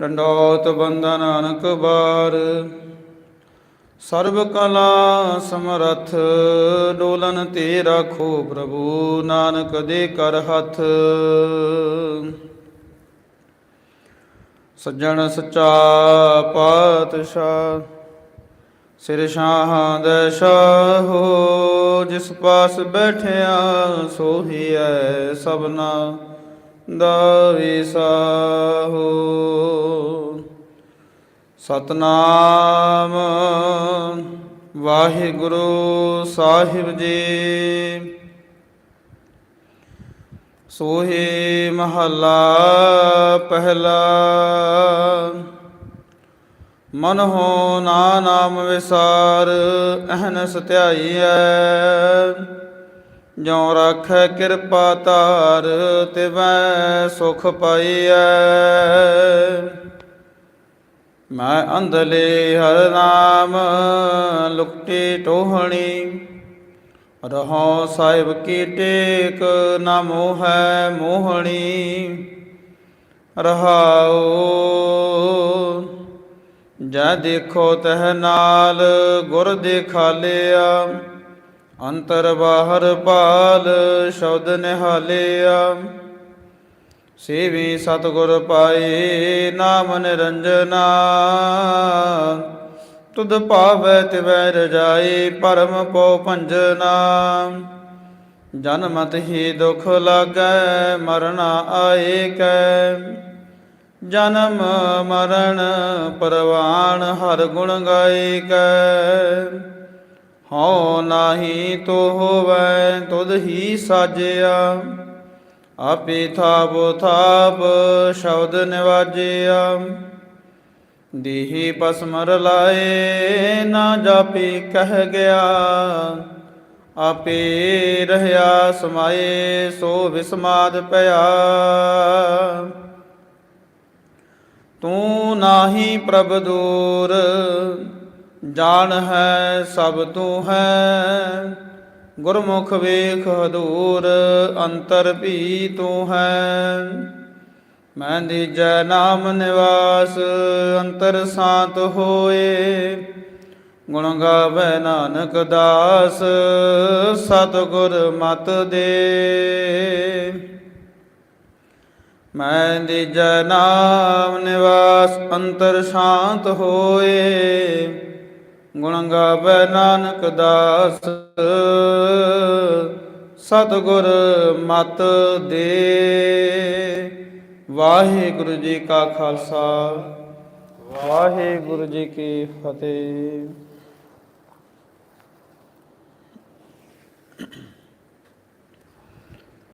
ਡੰਡੋਤ ਬੰਦਾ ਨਾਨਕ ਬਾਰ। ਸਰਬ ਕਲਾ ਸਮਰਥ, ਡੋਲਨ ਤੇ ਰਾਖੋ ਪ੍ਰਭੂ, ਨਾਨਕ ਦੇ ਕਰ ਹੱਥ। ਸੱਜਣ ਸੱਚਾ ਪਾਤਸ਼ਾਹ, ਸਿਰ ਸ਼ਾਹਾਂ ਦੇ ਸ਼ਾਹੋ ਜਿਸ ਪਾਸ ਬੈਠਿਆ ਸੋਹੀਐ ਸਭਨਾ ਦਾ ਵਿਸਾਹੋ ਸਤਨਾਮ। ਵਾਹਿਗੁਰੂ ਸਾਹਿਬ ਜੀ। ਸੋਹੇ ਮਹੱਲਾ ਪਹਿਲਾ। ਮਨ ਹੋ ਨਾ ਨਾਮ ਵਿਸਾਰ ਅਹਨਸ ਧਿਆਈਐ ਜਿਉ ਰਾਖੈ ਕਿਰਪਾ ਧਾਰ, ਤਿਵੈ ਸੁਖ ਪਾਈਐ। ਮੈਂ ਅੰਧਲੇ ਹਰ ਨਾਮ ਲੁਕਟੇ ਟੋਹਣੀ। ਰਹੋ ਸਾਹਿਬ ਕੀ ਟੇਕ ਨਾ ਹੈ ਮੋਹਣੀ। ਰਹਾਉ ਜੈ ਦੇਖੋ ਤਹ ਨਾਲ ਗੁਰ ਦੇਖਾਲਿਆ। ਅੰਤਰ ਬਾਹਰ ਪਾਲ ਸ਼ਬਦ ਨਿਹਾਲਿਆ। ਸੇਵੀ ਸਤਗੁਰ ਪਾਏ ਨਾਮ ਨਿਰੰਜਨਾ। ਤੁਧ ਭਾਵੈ ਤਿਵੈ ਰਜਾਈ ਪਰਮ ਪੋ ਭੰਜਨਾ। ਜਨਮਤ ਹੀ ਦੁਖ ਲਾਗੈ, ਮਰਨਾ ਆਏ ਕੈ। ਜਨਮ ਮਰਨ ਪਰਵਾਨ, ਹਰ ਗੁਣ ਗਾਏ ਕੈ। ਹਉ ਨਾਹੀ ਤੋ ਹੋਵੈ, ਤੁਧ ਹੀ ਸਾਜਿਆ। ਆਪੇ ਥਾਪੋ ਥਾਪ ਸ਼ਬਦ ਨਿਵਾਜਿਆ। ਦੇਹੀ ਪਸਮਰ ਲਾਏ ਨਾ ਜਾਪੀ ਕਹਿ ਗਿਆ। ਆਪੇ ਰਹਿਆ ਸਮਾਏ ਸੋ ਵਿਸਮਾਦ ਪਿਆ। ਤੂੰ ਨਾਹੀ ਪ੍ਰਭ ਦੂਰ, ਜਾਣ ਹੈ ਸਭ ਤੂੰ ਹੈ। ਗੁਰਮੁਖ ਵੇਖ ਹਦੂਰ ਅੰਤਰ ਭੀ ਤੂੰ ਹੈ। ਮੈਂ ਦੀਜੈ ਨਾਮ ਨਿਵਾਸ ਅੰਤਰ ਸਾਤ ਹੋਏ। ਗੁਣ ਗਾਵੇ ਨਾਨਕ ਦਾਸ, ਸਤਿਗੁਰ ਮਤ ਦੇ। ਮੈਂ ਦੀਜੈ ਨਾਮ ਨਿਵਾਸ ਅੰਤਰ ਸ਼ਾਂਤ ਹੋਏ। ਗੁਣ ਗਾਵੇ ਨਾਨਕ ਦਾਸ ਸਤਿਗੁਰ ਮਤ ਦੇ। ਵਾਹਿਗੁਰੂ ਜੀ ਕਾ ਖਾਲਸਾ। ਵਾਹਿਗੁਰੂ ਜੀ ਕੀ ਫਤਿਹ।